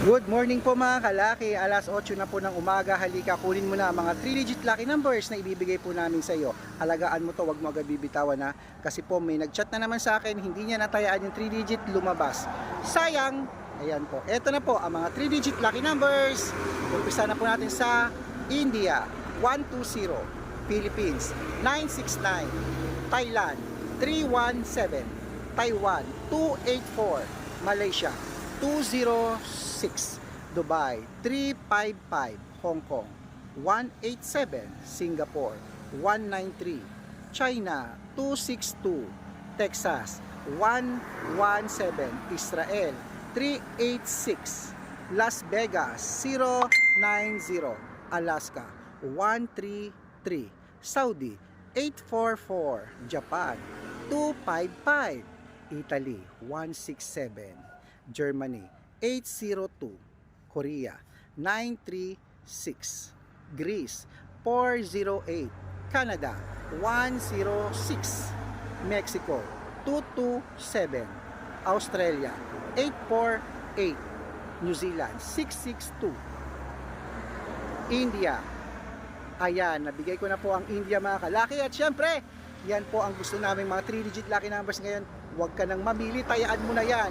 Good morning po mga kalaki. Alas 8 na po ng umaga. Halika, kunin mo na ang mga 3-digit lucky numbers na ibibigay po namin sa iyo. Halagaan mo to, wag mo agad bibitawan na. Kasi po may nagchat na naman sa akin, hindi niya natayaan yung 3-digit lumabas. Sayang! Ayan po. Ito na po ang mga 3-digit lucky numbers. Umpisa na po natin sa India, 120. Philippines, 969. Thailand, 317. Taiwan, 284. Malaysia, 206 Dubai 355 Hong Kong 187 Singapore 193 China 262 Texas 117 Israel 386 Las Vegas 090 Alaska 133 Saudi 844 Japan 255 Italy 167 Germany. 802 Korea. 936 Greece. 408 Canada. 106 Mexico. 227 Australia. 848 New Zealand. 662 India. Ayan, nabigay ko na po ang India mga kalaki. At syempre, yan po ang gusto namin mga 3-digit lucky numbers ngayon. Huwag ka nang mamili, tayaan mo na yan.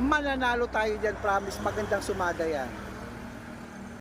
Mananalo tayo dyan, promise, magandang sumada yan.